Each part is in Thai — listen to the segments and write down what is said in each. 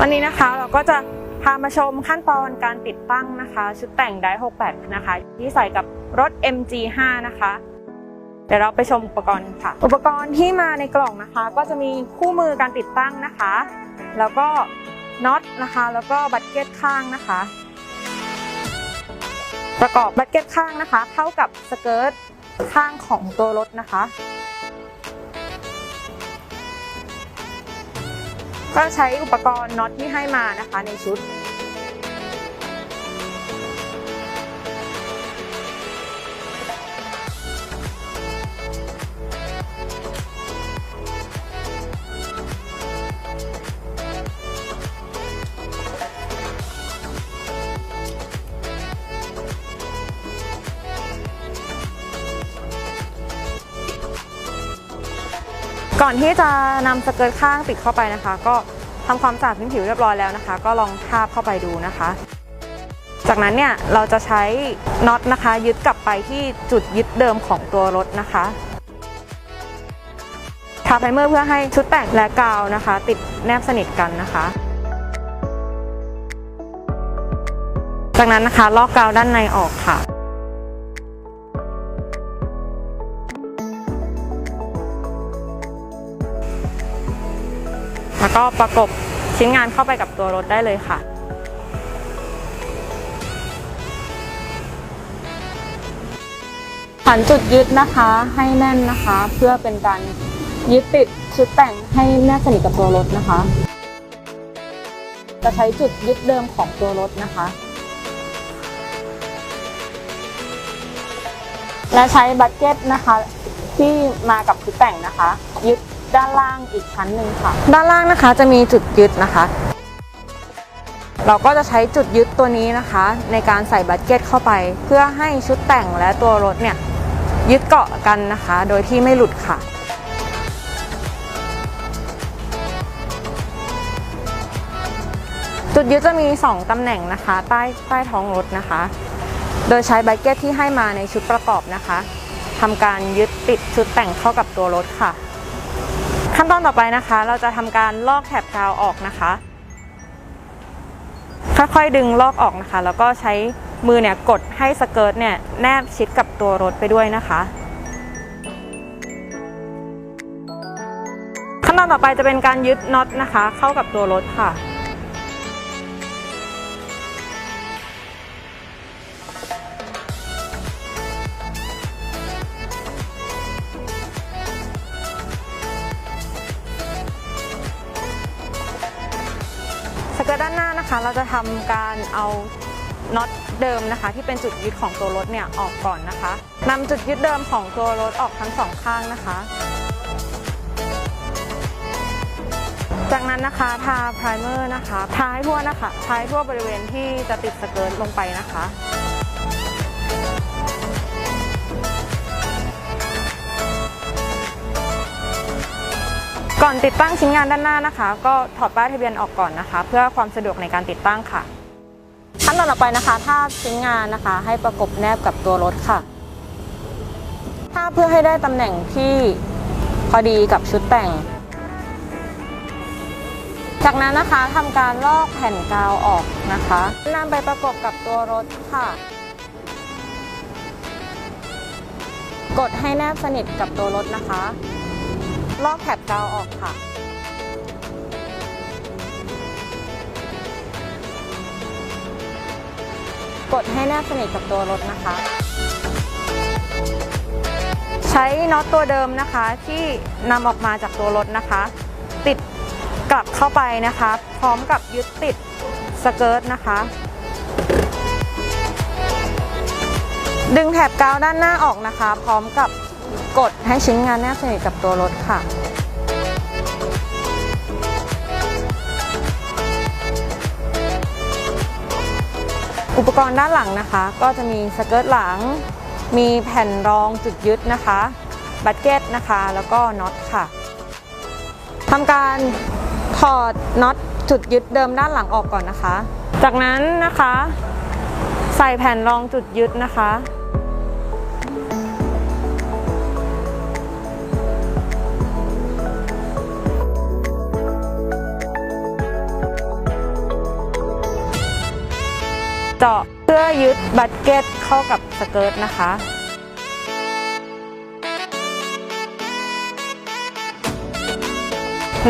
วันนี้นะคะเราก็จะพามาชมขั้นตอนการติดตั้งนะคะ ชุดแต่งได68นะคะ ที่ใส่กับรถ MG5 นะคะ เดี๋ยวเราไปชมอุปกรณ์ค่ะ อุปกรณ์ที่มาในกล่องนะคะ ก็จะมีคู่มือการติดตั้งนะคะ แล้วก็น็อตนะคะ แล้วก็บัตเก็ตข้างนะคะ ประกอบบัตเก็ตข้างนะคะ เข้ากับสเกิร์ตข้างของตัวรถนะคะ ก็ใช้อุปกรณ์น็อตที่ให้มานะคะในชุด ก่อนที่จะนำสเกิร์ตข้างติดเข้าไปนะคะ ก็ทำความสะอาดพื้นผิวเรียบร้อยแล้วนะคะ ก็ลองทาบเข้าไปดูนะคะ จากนั้นเนี่ยเราจะใช้น็อตนะคะ ยึดกลับไปที่จุดยึดเดิมของตัวรถนะคะทาไพรเมอร์เพื่อให้ชุดแต่งและกาวนะคะ ติดแนบสนิทกันนะคะ จากนั้นนะคะลอกกาวด้านในออกค่ะ แล้วก็ประกบชิ้นงานเข้าไปกับตัวรถได้เลยค่ะขันจุดยึดนะคะให้แน่นนะคะ เพื่อเป็นการยึดติดชุดแต่งให้แนบสนิทกับตัวรถนะคะ จะใช้จุดยึดเดิมของตัวรถนะคะ และใช้บัตเก็ตนะคะที่มากับชุดแต่งนะคะ ยึด ด้านล่างอีกชั้นหนึ่งค่ะ ด้านล่างนะคะจะมีจุดยึดนะคะ เราก็จะใช้จุดยึดตัวนี้นะคะ ในการใส่บัตเก็ตเข้าไป เพื่อให้ชุดแต่งและตัวรถเนี่ยยึดเกาะกันนะคะ โดยที่ไม่หลุดค่ะจุดยึดจะมี 2 ตำแหน่งนะคะ ใต้ใต้ท้องรถนะคะ โดยใช้บัตเก็ตที่ให้มาในชุดประกอบนะคะทำการยึดติดชุดแต่งเข้ากับตัวรถค่ะ ขั้นตอนต่อไปนะคะ เราจะทำการลอกแถบกาวออกนะคะ ค่อยๆดึงลอกออกนะคะ แล้วก็ใช้มือเนี่ยกดให้สเกิร์ตเนี่ยแนบชิดกับตัวรถไปด้วยนะคะขั้นตอนต่อไปจะเป็นการยึดน็อตนะคะ เข้ากับตัวรถค่ะ นะคะ เราจะทำการเอาน็อตเดิมนะคะ ที่เป็นจุดยึดของตัวรถเนี่ยออกก่อนนะคะนำจุดยึดเดิมของตัวรถออกทั้งสองข้างนะคะ จากนั้นนะคะทาไพรเมอร์นะคะทาให้ทั่วนะคะทาให้ทั่วบริเวณที่จะติดสเกิร์ตลงไปนะคะ ก่อนติดตั้งชิ้นงานด้านหน้านะคะ ก็ถอดป้ายทะเบียนออกก่อนนะคะ เพื่อความสะดวกในการติดตั้งค่ะ ขั้นตอนต่อไปนะคะ ถ้าชิ้นงานนะคะ ให้ประกบแนบกับตัวรถค่ะ ถ้าเพื่อให้ได้ตำแหน่งที่พอดีกับชุดแต่ง จากนั้นนะคะทำการลอกแผ่นกาวออกนะคะนำไปประกบกับตัวรถค่ะ กดให้แนบสนิทกับตัวรถนะคะ ลอกแถบกาวออกค่ะ กดให้แนบสนิทกับตัวรถนะคะ ใช้น็อตตัวเดิมนะคะที่นำออกมาจากตัวรถนะคะ ติดกลับเข้าไปนะคะ พร้อมกับยึดติดสเกิร์ตนะคะ ดึงแถบกาวด้านหน้าออกนะคะ พร้อมกับ กดให้ชิ้นงานแนบสนิทกับตัวรถค่ะ อุปกรณ์ด้านหลังนะคะ ก็จะมีสเกิร์ตหลัง มีแผ่นรองจุดยึดนะคะ บัตเก็ตนะคะ แล้วก็น็อตค่ะทำการถอดน็อตจุดยึดเดิมด้านหลังออกก่อนนะคะ จากนั้นนะคะ ใส่แผ่นรองจุดยึดนะคะ เจาะเพื่อยึดบัตเก็ตเข้ากับสเกิร์ตนะคะ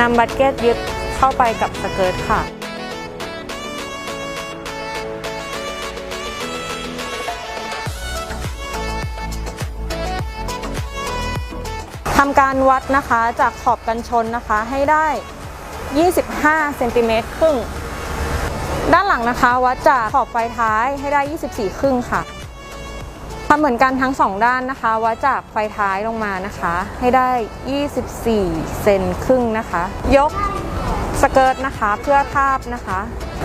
นำบัตเก็ตยึดเข้าไปกับสเกิร์ตค่ะ ทำการวัดนะคะจากขอบกันชนนะคะให้ได้ 25เซนติเมตรครึ่ง ด้านหลังนะคะวัดจากขอบไฟท้ายให้ได้ 24 ครึ่งค่ะทำเหมือนกันทั้งสองด้านนะคะวัดจากไฟท้ายลงมานะคะ ให้ได้ 24 เซนครึ่งนะคะ ยกสเกิร์ตนะคะเพื่อทาบนะคะ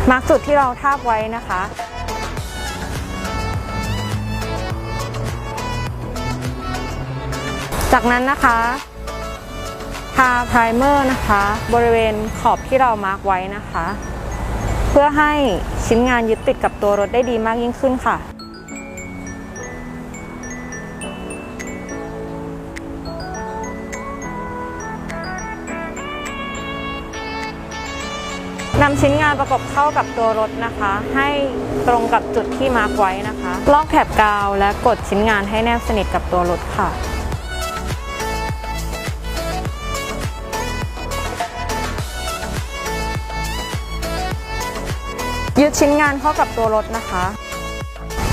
มาร์กจุดที่เราทาบไว้นะคะจากนั้นนะคะทาไพรเมอร์นะคะ บริเวณขอบที่เรามาร์กไว้นะคะ เพื่อให้ชิ้นงานยึดติดกับตัวรถได้ดีมากยิ่งขึ้นค่ะ นำชิ้นงานประกบเข้ากับตัวรถนะคะ ให้ตรงกับจุดที่มาร์กไว้นะคะ ลอกแถบกาวและกดชิ้นงานให้แนบสนิทกับตัวรถค่ะ ยึดชิ้นงานเข้ากับตัวรถนะคะ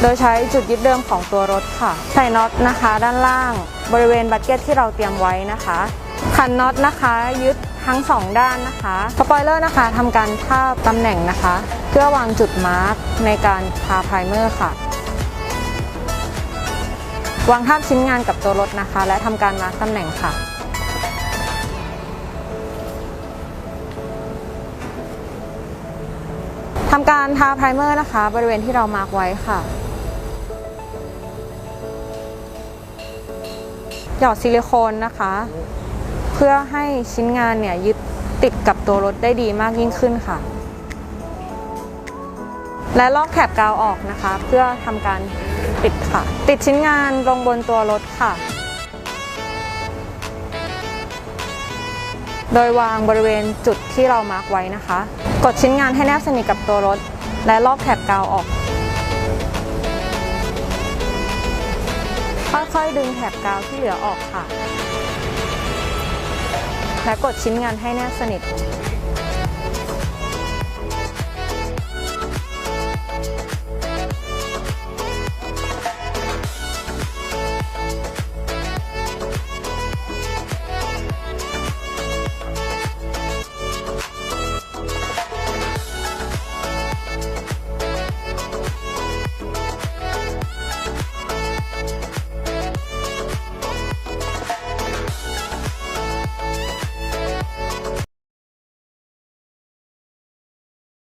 โดยใช้จุดยึดเดิมของตัวรถค่ะ ใส่น็อตนะคะ ด้านล่างบริเวณบัตเก็ตที่เราเตรียมไว้นะคะขันน็อตนะคะ ยึดทั้งสองด้านนะคะสปอยเลอร์นะคะทำการทาบตำแหน่งนะคะ เพื่อวางจุดมาร์กในการทาไพรเมอร์ค่ะ วางทาบชิ้นงานกับตัวรถนะคะ และทำการมาร์กตำแหน่งค่ะ ทำการทาไพรเมอร์นะคะ บริเวณที่เรามาร์กไว้ค่ะหยอดซิลิโคนนะคะ เพื่อให้ชิ้นงานเนี่ยยึดติดกับตัวรถได้ดีมากยิ่งขึ้นค่ะ และลอกแถบกาวออกนะคะ เพื่อทำการติดค่ะ ติดชิ้นงานลงบนตัวรถค่ะ โดยวางบริเวณจุดที่เรามาร์กไว้นะคะ กดชิ้นงานให้แนบสนิทกับตัวรถ และลอกแถบกาวออก ค่อยๆดึงแถบกาวที่เหลือออกค่ะ และกดชิ้นงานให้แนบสนิท